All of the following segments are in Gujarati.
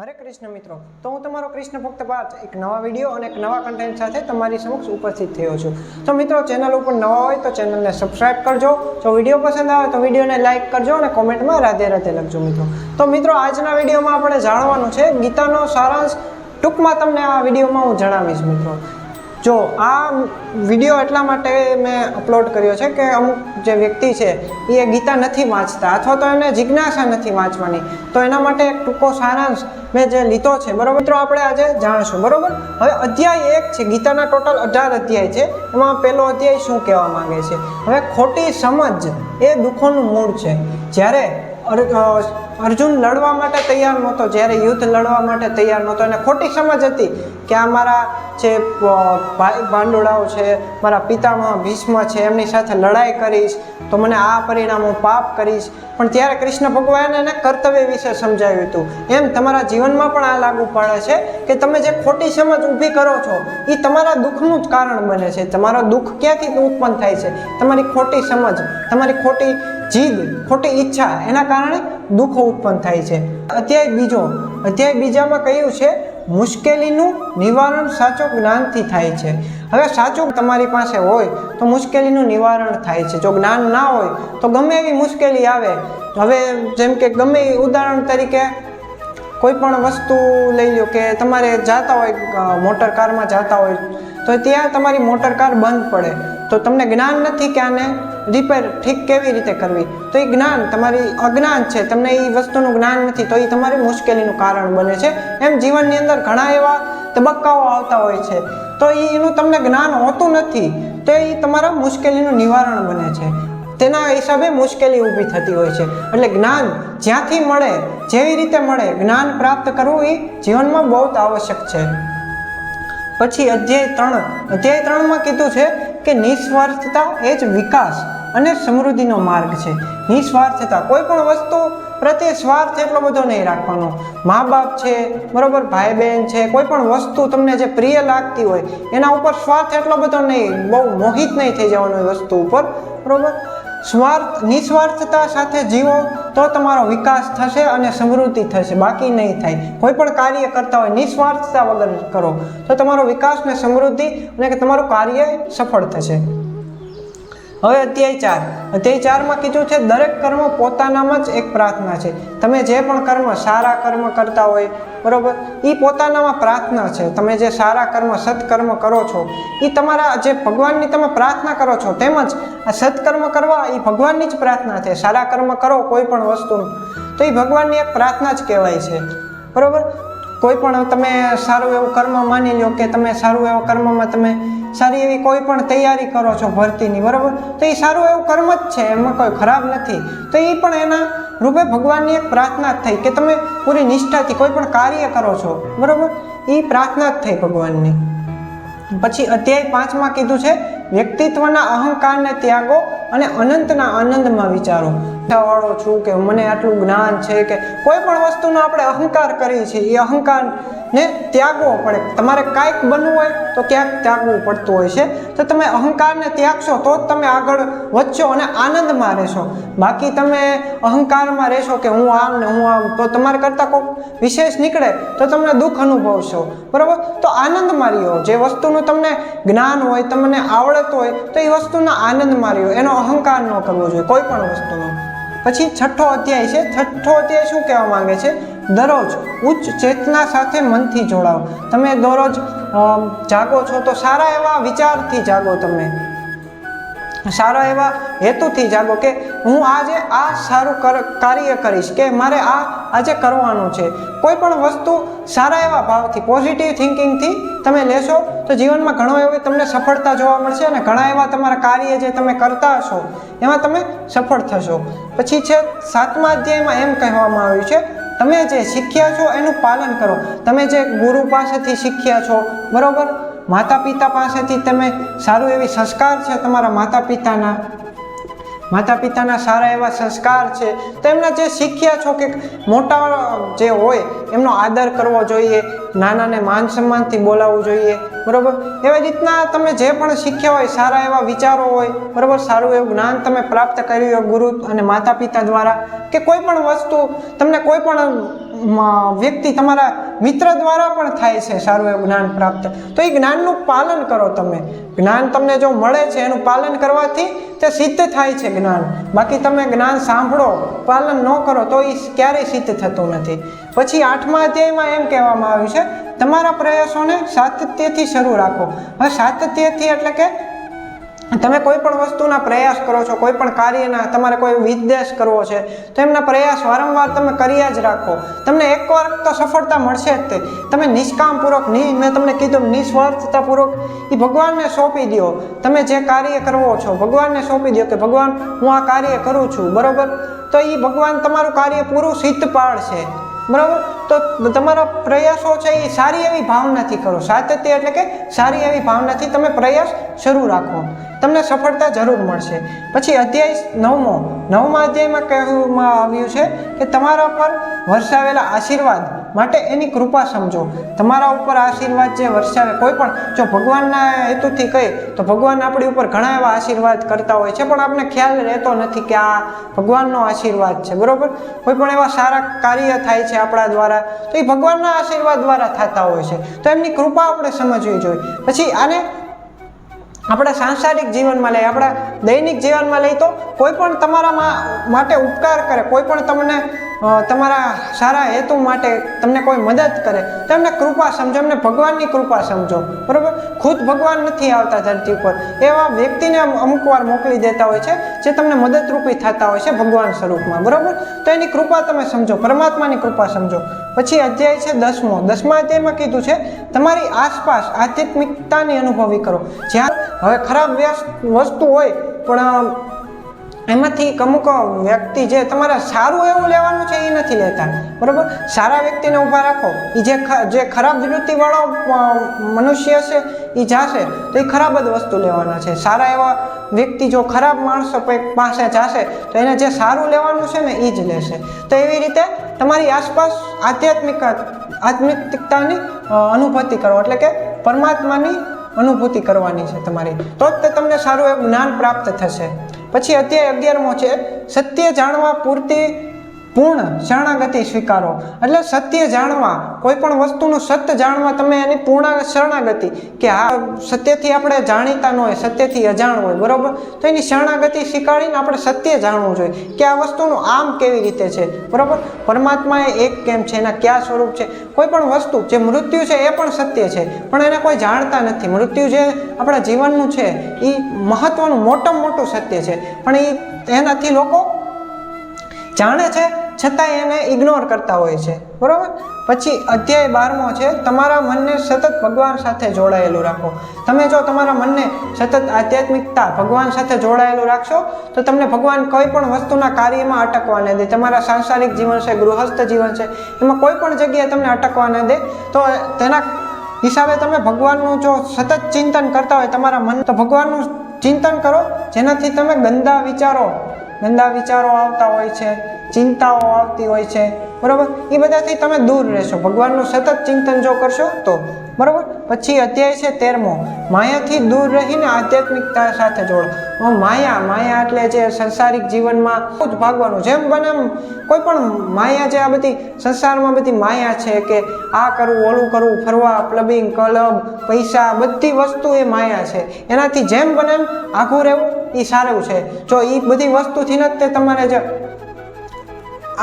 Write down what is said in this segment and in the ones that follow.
હરે કૃષ્ણ મિત્રો. તો હું તમારો કૃષ્ણ ભક્ત પાર્થ એક નવા વીડિયો અને એક નવા કન્ટેન્ટ સાથે તમારી સમક્ષ ઉપસ્થિત થયો છું. તો મિત્રો ચેનલ ઉપર નવા હોય તો ચેનલને સબસ્ક્રાઇબ કરજો. જો વીડિયો પસંદ આવે તો વિડીયોને લાઇક કરજો અને કોમેન્ટમાં રાધે રાધે લખજો મિત્રો. તો મિત્રો, આજના વિડીયોમાં આપણે જાણવાનું છે, ગીતાનો સારાંશ ટૂંકમાં તમને આ વિડીયોમાં હું જણાવીશ મિત્રો. જો, આ વીડિયો એટલા માટે મેં અપલોડ કર્યો છે કે અમુક જે વ્યક્તિ છે, એ ગીતા નથી વાંચતા અથવા તો એને જિજ્ઞાસા નથી વાંચવાની. તો એના માટે એક ટૂંકો સારાંશ મેં જે લીધો છે, બરાબર? મિત્રો, આપણે આજે જાણીશું, બરોબર? હવે અધ્યાય એક છે, ગીતાના ટોટલ અઢાર અધ્યાય છે, એમાં પહેલો અધ્યાય શું કહેવા માંગે છે? હવે ખોટી સમજ એ દુઃખોનું મૂળ છે. જ્યારે અર્જુન લડવા માટે તૈયાર નહોતો, જ્યારે યુદ્ધ લડવા માટે તૈયાર નહોતો, અને ખોટી સમજ હતી કે આ મારા જે ભાઈ ભાંડોળાઓ છે, મારા પિતામાં ભીષ્મ છે, એમની સાથે લડાઈ કરીશ, તો મને આ પરિણામ હું પાપ કરીશ. પણ ત્યારે કૃષ્ણ ભગવાને એને કર્તવ્ય વિશે સમજાવ્યું હતું. એમ તમારા જીવનમાં પણ આ લાગુ પડે છે કે તમે જે ખોટી સમજ ઊભી કરો છો એ તમારા દુઃખનું જ કારણ બને છે. તમારો દુઃખ ક્યાંથી ઉત્પન્ન થાય છે? તમારી ખોટી સમજ, તમારી ખોટી જીદ, ખોટી ઈચ્છા, એના કારણે દુઃખો ઉત્પન્ન થાય છે. અત્યાય બીજો અધ્યાય બીજામાં કહ્યું છે મુશ્કેલીનું નિવારણ સાચો જ્ઞાનથી થાય છે. હવે સાચું તમારી પાસે હોય તો મુશ્કેલીનું નિવારણ થાય છે. જો જ્ઞાન ના હોય તો ગમે એવી મુશ્કેલી આવે. હવે જેમ કે ગમે ઉદાહરણ તરીકે કોઈ પણ વસ્તુ લઈ લો કે તમારે જાતા હોય મોટર કારમાં જાતા હોય, તો ત્યાં તમારી મોટર કાર બંધ પડે. તો તમને જ્ઞાન નથી કે આને રિપેર ઠીક કેવી રીતે કરવી? તો એ જ્ઞાન તમારી અજ્ઞાન છે. તમને એ વસ્તુનું જ્ઞાન નથી. તો એ તમારી મુશ્કેલીનું કારણ બને છે. એમ જીવનની અંદર ઘણા એવા તબક્કાઓ આવતા હોય છે. તો એનું તમને જ્ઞાન હોતું નથી. તો એ તમારા મુશ્કેલીનું નિવારણ બને છે. તેના હિસાબે મુશ્કેલી ઊભી થતી હોય છે. એટલે જ્ઞાન જ્યાંથી મળે, જેવી રીતે મળે, જ્ઞાન પ્રાપ્ત કરવું એ જીવનમાં બહુ જ આવશ્યક છે. પછી અધ્યાય ત્રણ. અધ્યાય ત્રણમાં કીધું છે કે નિસ્વાર્થતા એ જ વિકાસ અને સમૃદ્ધિનો માર્ગ છે. નિસ્વાર્થતા કોઈ પણ વસ્તુ પ્રત્યે સ્વાર્થ એટલો બધો નહીં રાખવાનો. મા બાપ છે, બરાબર, ભાઈ બહેન છે, કોઈ પણ વસ્તુ તમને જે પ્રિય લાગતી હોય, એના ઉપર સ્વાર્થ એટલો બધો નહીં, બહુ મોહિત નહીં થઈ જવાનો વસ્તુ ઉપર, બરોબર? સ્વાર્થ, નિસ્વાર્થતા સાથે જીવો તો તમારો વિકાસ થશે અને સમૃદ્ધિ થશે. બાકી નહીં થાય. કોઈ પણ કાર્ય કરતા હોય, નિસ્વાર્થતા વગર કરો, તો તમારો વિકાસ ને સમૃદ્ધિ અને કે તમારું કાર્ય સફળ થશે. હવે અધ્યાય ચાર. કીધું છે, દરેક કર્મ પોતાનામાં જ એક પ્રાર્થના છે. તમે જે પણ કર્મ, સારા કર્મ કરતા હોય બરોબર? એ પોતાનામાં પ્રાર્થના છે. તમે જે સારા કર્મ, સત્કર્મ કરો છો એ તમારા જે ભગવાનની તમે પ્રાર્થના કરો છો, તેમજ આ સત્કર્મ કરવા એ ભગવાનની જ પ્રાર્થના છે. સારા કર્મ કરો કોઈ પણ વસ્તુનું. તો એ ભગવાનની એક પ્રાર્થના જ કહેવાય છે. બરોબર? કોઈ પણ તમે સારું એવું કર્મ માની લો કે તમે સારું એવું કર્મમાં તમે સારી એવી કોઈ પણ તૈયારી કરો છો ભરતીની, બરાબર? તો એ સારું એવું કર્મ જ છે, એમાં કોઈ ખરાબ નથી. તો એ પણ એના રૂપે ભગવાનની એક પ્રાર્થના જ થઈ કે તમે પૂરી નિષ્ઠાથી કોઈ પણ કાર્ય કરો છો, બરાબર? એ પ્રાર્થના જ થઈ ભગવાનની. પછી અધ્યાય પાંચમાં કીધું છે, વ્યક્તિત્વના અહંકારને ત્યાગો અને અનંતના આનંદમાં વિચારો. વાળો છું કે મને આટલું જ્ઞાન છે કે કોઈ પણ વસ્તુનો આપણે અહંકાર કરીએ છીએ. એ અહંકાર ને ત્યાગવો. પડે તમારે કાંઈક બનવું હોય તો ક્યાંક ત્યાગવું પડતું હોય છે. તો તમે અહંકારને ત્યાગશો તો જ તમે આગળ વધશો અને આનંદમાં રહેશો. બાકી તમે અહંકારમાં રહેશો કે હું આમ ને હું આમ, તો તમારે કરતાં કોઈક વિશેષ નીકળે તો તમને દુઃખ અનુભવશો. બરાબર? તો આનંદમાં રહ્યો. જે વસ્તુનું તમને જ્ઞાન હોય, તમને આવડત હોય, તો એ વસ્તુના આનંદમાં રહ્યો. એનો અહંકાર ન કરવો જોઈએ, કોઈ પણ વસ્તુનો. પછી છઠ્ઠો અધ્યાય છે. છઠ્ઠો અધ્યાય શું કહેવા માંગે છે? દરરોજ ઉચ્ચ ચેતના સાથે મનથી જોડાઓ. તમે દરરોજ જાગો છો તો સારા એવા વિચારથી જાગો તમે. સારા એવા હેતુથી જાગો કે હું આજે આ સારું કર- કાર્ય કરીશ કે મારે આ આજે કરવાનું છે. કોઈ પણ વસ્તુ સારા એવા ભાવથી પોઝિટિવ થિંકિંગથી તમે લેશો તો જીવનમાં ઘણો એવી તમને સફળતા જોવા મળશે અને ઘણા એવા તમારા કાર્ય જે તમે કરતા હશો, એમાં તમે સફળ થશો. પછી છે સાતમા અધ્યાયમાં એમ કહેવામાં આવ્યું છે તમે જે શીખ્યા છો એનું પાલન કરો. તમે જે ગુરુ પાસેથી શીખ્યા છો, બરાબર? માતા પિતા પાસેથી તમે સારું એવી સંસ્કાર છે તમારા માતા પિતાના માતા પિતાના સારા એવા સંસ્કાર છે. તો એમના જે શીખ્યા છો કે મોટા જે હોય, એમનો આદર કરવો જોઈએ. નાનાને માન સન્માનથી બોલાવવું જોઈએ, બરાબર? એવી રીતના તમે જે પણ શીખ્યા હોય, સારા એવા વિચારો હોય, બરાબર? સારું એવું જ્ઞાન તમે પ્રાપ્ત કર્યું હોય ગુરુ અને માતા પિતા દ્વારા, કે કોઈ પણ વસ્તુ તમને કોઈ પણ વ્યક્તિ તમારા મિત્ર દ્વારા પણ થાય છે, સારું એવું જ્ઞાન પ્રાપ્ત. તો એ જ્ઞાનનું પાલન કરો તમે. જ્ઞાન તમને જો મળે છે, એનું પાલન કરવાથી તે સિદ્ધ થાય છે જ્ઞાન. બાકી તમે જ્ઞાન સાંભળો, પાલન ન કરો, તો એ ક્યારેય સિદ્ધ થતું નથી. પછી આઠમા અધ્યાયમાં એમ કહેવામાં આવ્યું છે, તમારા પ્રયાસોને સાતત્યથી શરૂ રાખો. હવે સાતત્યથી એટલે કે તમે કોઈ પણ વસ્તુના પ્રયાસ કરો છો, કોઈ પણ કાર્યના તમારે કોઈ વિદ્વેષ કરવો છે, તો એમના પ્રયાસ વારંવાર તમે કર્યા જ રાખો. તમને એકવાર તો સફળતા મળશે જ તે. તમે નિષ્કામપૂર્વક નહીં મેં તમને કીધું નિસ્વાર્થતાપૂર્વક એ ભગવાનને સોંપી દો તમે જે કાર્ય કરવો છો, ભગવાનને સોંપી દો કે, ભગવાન, હું આ કાર્ય કરું છું. બરાબર? તો એ ભગવાન તમારું કાર્ય પૂરું સિદ્ધ પાડશે બરાબર? તો તમારા પ્રયાસો છે એ સારી એવી ભાવનાથી કરો. સાતત્ય એટલે કે સારી એવી ભાવનાથી તમે પ્રયાસ શરૂ રાખો. તમને સફળતા જરૂર મળશે. પછી અધ્યાય નવમો, નવમા અધ્યાયમાં કહેવામાં આવ્યું છે કે તમારા પર વરસાવેલા આશીર્વાદ માટે એની કૃપા સમજો. તમારા ઉપર આશીર્વાદ જે વરસાવે કોઈ પણ જો ભગવાનના હેતુથી કહે, તો ભગવાન આપણી ઉપર ઘણા એવા આશીર્વાદ કરતા હોય છે, પણ આપણે ખ્યાલ રહેતો નથી કે આ ભગવાનનો આશીર્વાદ છે, બરાબર? કોઈ પણ એવા સારા કાર્ય થાય છે આપણા દ્વારા, તો એ ભગવાનના આશીર્વાદ દ્વારા થતા હોય છે. તો એમની કૃપા આપણે સમજવી જોઈએ. પછી આને આપણા સાંસારિક જીવનમાં લઈ, આપણા દૈનિક જીવનમાં લઈ તો કોઈ પણ તમારામાં માટે ઉપકાર કરે, કોઈ પણ તમને તમારા સારા હેતુ માટે તમને કોઈ મદદ કરે તમને કૃપા સમજો, એમને ભગવાનની કૃપા સમજો, બરાબર? ખુદ ભગવાન નથી આવતા ધરતી ઉપર એવા વ્યક્તિને અમુક વાર મોકલી દેતા હોય છે, જે તમને મદદરૂપી થતા હોય છે ભગવાન સ્વરૂપમાં, બરાબર? તો એની કૃપા તમે સમજો, પરમાત્માની કૃપા સમજો. પછી અધ્યાય છે દસમો. દસમા અધ્યાયમાં કીધું છે, તમારી આસપાસ આધ્યાત્મિકતાની અનુભવી કરો. જ્યાં હવે ખરાબ વસ્તુ હોય, પણ એમાંથી અમુક વ્યક્તિ જે તમારે સારું એવું લેવાનું છે એ નથી લેતા. બરાબર? સારા વ્યક્તિને ઊભા રાખો. એ જે જે ખરાબ વૃત્તિવાળો મનુષ્ય છે એ જાશે. તો એ ખરાબ જ વસ્તુ લેવાના છે. સારા એવા વ્યક્તિ જો ખરાબ માણસો પાસે જાશે, તો એને જે સારું લેવાનું છે ને એ જ લેશે. તો એવી રીતે તમારી આસપાસ આધ્યાત્મિક, આધ્યાત્મિકતાની અનુભૂતિ કરો. એટલે કે પરમાત્માની અનુભૂતિ કરવાની છે તમારી. તો જ તે તમને સારું એવું જ્ઞાન પ્રાપ્ત થશે. પછી અધ્યાય અગિયારમો છે સત્ય જાણવા પૂરતી પૂર્ણ શરણાગતિ સ્વીકારો. એટલે સત્ય જાણવા, કોઈ પણ વસ્તુનું સત્ય જાણવા તમે એની પૂર્ણ શરણાગતિ, કે આ સત્યથી આપણે જાણીતા ન હોય, સત્યથી અજાણ હોય, બરોબર? તો એની શરણાગતિ સ્વીકારીને આપણે સત્ય જાણવું જોઈએ, કે આ વસ્તુનું આમ કેવી રીતે છે, બરોબર? પરમાત્મા એ એક કેમ છે, એના કયા સ્વરૂપ છે? કોઈ પણ વસ્તુ, જે મૃત્યુ છે, એ પણ સત્ય છે, પણ એને કોઈ જાણતા નથી. મૃત્યુ જે આપણા જીવનનું છે, એ મહત્વનું, મોટામાં મોટું સત્ય છે. પણ એ એનાથી લોકો જાણે છે છતાં એને ઇગ્નોર કરતા હોય છે. બરાબર? પછી અધ્યાય બારમો છે, તમારા મનને સતત ભગવાન સાથે જોડાયેલું રાખો. તમે જો તમારા મનને સતત આધ્યાત્મિકતા ભગવાન સાથે જોડાયેલું રાખશો, તો તમને ભગવાન કોઈ પણ વસ્તુના કાર્યમાં અટકવા ન દે. તમારા સાંસારિક જીવન છે, ગૃહસ્થ જીવન છે, એમાં કોઈ પણ જગ્યાએ તમને અટકવા ન દે. તો તેના હિસાબે તમે ભગવાનનું જો સતત ચિંતન કરતા હોય તમારા મન, તો ભગવાનનું ચિંતન કરો, જેનાથી તમે ગંદા વિચારો ગંદા વિચારો આવતા હોય છે. ચિંતાઓ આવતી હોય છે. બરાબર? એ બધાથી તમે દૂર રહેશો. ભગવાનનું સતત ચિંતન જો કરશો તો. બરાબર? પછી અધ્યાય છે તેરમો. માયાથી દૂર રહીને આધ્યાત્મિકતા સાથે જોડો. માયા માયા એટલે જે સંસારિક જીવનમાં બહુ જ ભાગવાનું. જેમ બને કોઈ પણ માયા જે આ બધી સંસારમાં બધી માયા છે કે આ કરવું, ઓલું કરવું, ફરવા ક્લબિંગ ક્લબ, પૈસા, બધી વસ્તુ એ માયા છે. એનાથી જેમ બને એમ આઘું રહેવું એ સારું છે. જો એ બધી વસ્તુથી જ તે તમારે જે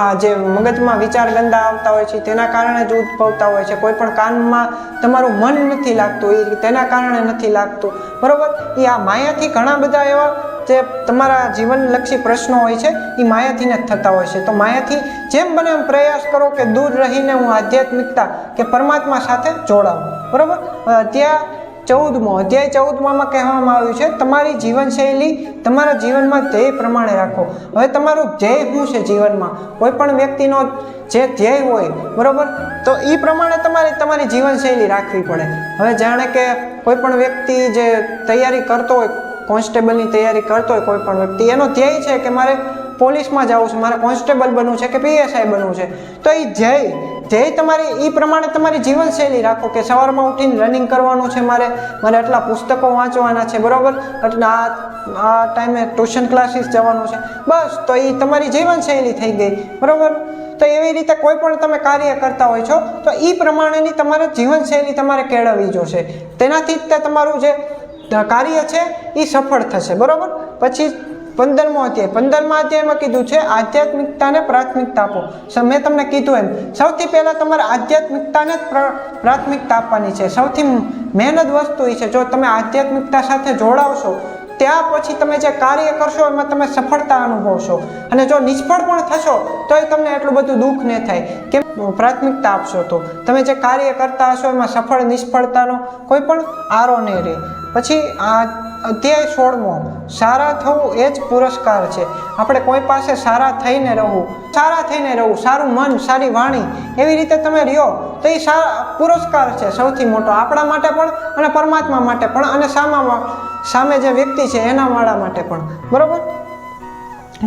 આ જે મગજમાં વિચાર ગંદા આવતા હોય છે, તેના કારણે જ ઉદ્ભવતા હોય છે. કોઈ પણ કામમાં તમારું મન નથી લાગતું એ તેના કારણે નથી લાગતું. બરોબર? એ આ માયાથી ઘણા બધા એવા જે તમારા જીવનલક્ષી પ્રશ્નો હોય છે એ માયાથી જ થતા હોય છે. તો માયાથી જેમ બને એમ પ્રયાસ કરો કે દૂર રહીને હું આધ્યાત્મિકતા કે પરમાત્મા સાથે જોડાઉં બરોબર? ત્યાં ચૌદમો, અધ્યાય ચૌદમાં કહેવામાં આવ્યું છે, તમારી જીવનશૈલી તમારા જીવનમાં ધ્યેય પ્રમાણે રાખો. હવે તમારું ધ્યેય શું છે જીવનમાં? કોઈ પણ વ્યક્તિનો જે ધ્યેય હોય, બરાબર? તો એ પ્રમાણે તમારે તમારી જીવનશૈલી રાખવી પડે. હવે જાણે કે કોઈ પણ વ્યક્તિ જે તૈયારી કરતો હોય, કોન્સ્ટેબલની તૈયારી કરતો હોય કોઈ પણ વ્યક્તિ, એનો ધ્યેય છે કે મારે પોલીસમાં જવું છે, મારે કોન્સ્ટેબલ બનવું છે કે પીએસઆઈ બનવું છે? તો એ ધ્યેય ધ્યેય તમારી એ પ્રમાણે તમારી જીવનશૈલી રાખો કે સવારમાં ઉઠીને રનિંગ કરવાનું છે મારે મારે આટલા પુસ્તકો વાંચવાના છે, બરાબર? એટલે આ આ ટાઈમે ટ્યુશન ક્લાસીસ જવાનું છે. બસ, તો એ તમારી જીવનશૈલી થઈ ગઈ, બરાબર? તો એવી રીતે કોઈ પણ તમે કાર્ય કરતા હોય છો, તો એ પ્રમાણેની તમારે જીવનશૈલી તમારે કેળવવી જોશે. તેનાથી જ તે તમારું જે કાર્ય છે એ સફળ થશે, બરાબર? પછી પંદરમો અધ્યાય. પંદરમા અધ્યાયમાં કીધું છે, આધ્યાત્મિકતાને પ્રાથમિકતા આપો. મેં તમને કીધું એમ, સૌથી પહેલાં તમારે આધ્યાત્મિકતાને પ્રાથમિકતા આપવાની છે. સૌથી મહેનત વસ્તુ એ છે, જો તમે આધ્યાત્મિકતા સાથે જોડાવશો ત્યાં પછી તમે જે કાર્ય કરશો, એમાં તમે સફળતા અનુભવશો. અને જો નિષ્ફળ પણ થશો તો એ તમને એટલું બધું દુઃખ નહીં થાય. કેમ? પ્રાથમિકતા આપશો તો. તમે જે કાર્ય કરતા હશો, એમાં સફળ, નિષ્ફળતાનો કોઈ પણ આરો નહીં રહે. પછી આ અધ્યાય સોળમો, સારા થવું એ જ પુરસ્કાર છે. આપણે કોઈ પાસે સારા થઈને રહેવું સારા થઈને રહેવું સારું મન, સારી વાણી, એવી રીતે તમે રહ્યો તો એ પુરસ્કાર છે સૌથી મોટો. આપણા માટે પણ અને પરમાત્મા માટે પણ અને સામા સામે જે વ્યક્તિ છે એના વાળા માટે પણ. બરોબર?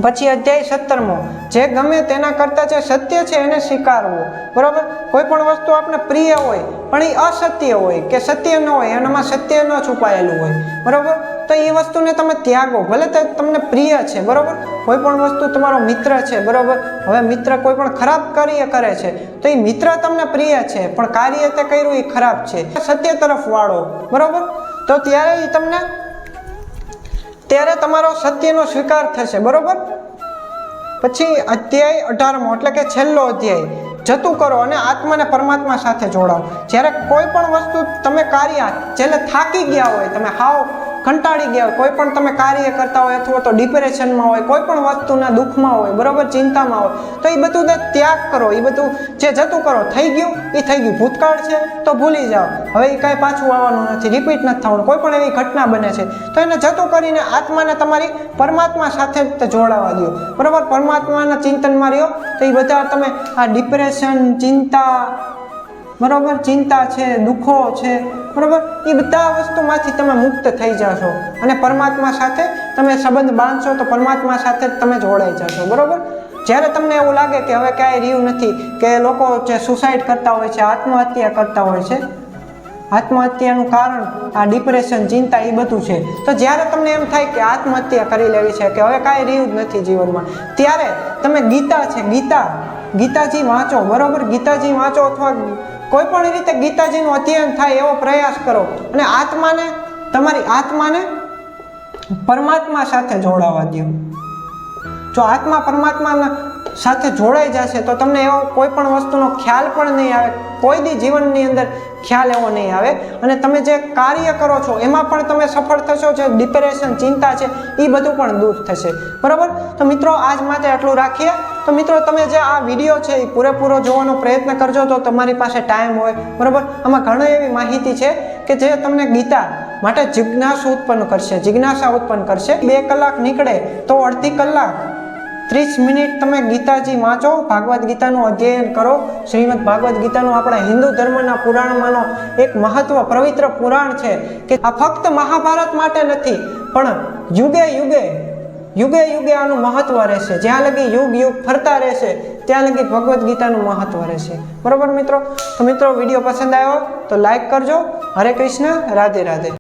પછી અધ્યાય સત્તરમો. જે ગમે તેના કરતાં જે સત્ય છે એને સ્વીકારવું. બરાબર? કોઈ પણ વસ્તુ આપણે પ્રિય હોય, પણ એ અસત્ય હોય કે સત્ય ન હોય, એનામાં સત્ય ન છુપાયેલું હોય. બરાબર? તો એ વસ્તુને તમે ત્યાગો. ભલે તે તમને પ્રિય છે, બરાબર? કોઈ પણ વસ્તુ તમારો મિત્ર છે, બરાબર? હવે મિત્ર કોઈ પણ ખરાબ કાર્ય કરે છે, તો એ મિત્ર તમને પ્રિય છે, પણ કાર્ય તે કર્યું એ ખરાબ છે. સત્ય તરફ વાળો, બરાબર? તો ત્યારે એ તમને, ત્યારે તમારો સત્યનો સ્વીકાર થશે, બરાબર? પછી અધ્યાય અઢારમો, એટલે કે છેલ્લો અધ્યાય. જતું કરો અને આત્માને પરમાત્મા સાથે જોડાઓ. જ્યારે કોઈ પણ વસ્તુ તમે કાર્ય જેને થાકી ગયા હોય, તમે હાવ કંટાળી ગયા હોય, કોઈ પણ તમે કાર્ય કરતા હોય અથવા તો ડિપ્રેશનમાં હોય, કોઈ પણ વસ્તુના દુઃખમાં હોય, બરોબર, ચિંતામાં હોય, તો એ બધું ત્યાગ કરો, એ બધું જે જતું કરો, થઈ ગયું, એ થઈ ગયું. ભૂતકાળ છે, તો ભૂલી જાઓ. હવે એ કાંઈ પાછું આવવાનું નથી રિપીટ નથી થવાનું. કોઈ પણ એવી ઘટના બને છે, તો એને જતું કરીને આત્માને તમારી પરમાત્મા સાથે જ જોડાવા દો. બરાબર, પરમાત્માના ચિંતનમાં રહ્યો, તો એ બધા તમે આ ડિપ્રેશન ચિંતા, બરાબર, ચિંતા છે, દુઃખો છે બરાબર? એ બધા વસ્તુમાંથી તમે મુક્ત થઈ જશો. અને પરમાત્મા સાથે તમે સંબંધ બાંધશો તો પરમાત્મા સાથે જ તમે જોડાઈ જશો. બરાબર? જ્યારે તમને એવું લાગે કે હવે ક્યાંય રહ્યું નથી, કે લોકો જે સુસાઇડ કરતા હોય છે, આત્મહત્યા કરતા હોય છે, આત્મહત્યાનું કારણ, આ ડિપ્રેશન ચિંતા એ બધું છે. તો જ્યારે તમને એમ થાય કે આત્મહત્યા કરી લેવી છે, કે હવે કાંઈ રહ્યું જ નથી જીવનમાં, ત્યારે તમે ગીતા છે, ગીતા. ગીતાજી વાંચો. બરોબર? ગીતાજી વાંચો અથવા કોઈ પણ રીતે ગીતાજીનું અધ્યયન થાય એવો પ્રયાસ કરો અને આત્માને, તમારી આત્માને પરમાત્મા સાથે જોડાવા દો. જો આત્મા પરમાત્માના સાથે જોડાઈ જશે તો તમને એવો કોઈ પણ વસ્તુનો ખ્યાલ પણ નહીં આવે, કોઈ દી જીવનની અંદર ખ્યાલ એવો નહીં આવે. અને તમે જે કાર્ય કરો છો, એમાં પણ તમે સફળ થશો, જે ડિપ્રેશન ચિંતા છે એ બધું પણ દૂર થશે. બરાબર? તો મિત્રો, આજ માટે આટલું રાખીએ. તો મિત્રો, તમે જે આ વીડિયો છે એ પૂરેપૂરો જોવાનો પ્રયત્ન કરજો. તો તમારી પાસે ટાઈમ હોય, બરાબર? આમાં ઘણી એવી માહિતી છે કે જે તમને ગીતા માટે જિજ્ઞાસા ઉત્પન્ન કરશે, જિજ્ઞાસા ઉત્પન્ન કરશે. બે કલાક નીકળે તો અડધી કલાક, ત્રીસ મિનિટ તમે ગીતાજી વાંચો, ભાગવદ્ ગીતાનું અધ્યયન કરો. શ્રીમદ ભાગવદ્ ગીતાનું આપણા હિન્દુ ધર્મના પુરાણમાંનો એક મહત્વ પવિત્ર પુરાણ છે કે આ ફક્ત મહાભારત માટે નથી, પણ યુગે યુગે યુગે યુગે આનું મહત્વ રહેશે. જ્યાં લગી યુગ યુગ ફરતા રહેશે, ત્યાં લગી ભગવદ્ ગીતાનું મહત્વ રહેશે. બરાબર મિત્રો? તો મિત્રો, વીડિયો પસંદ આવ્યો તો લાઈક કરજો. હરે કૃષ્ણ, રાધે રાધે.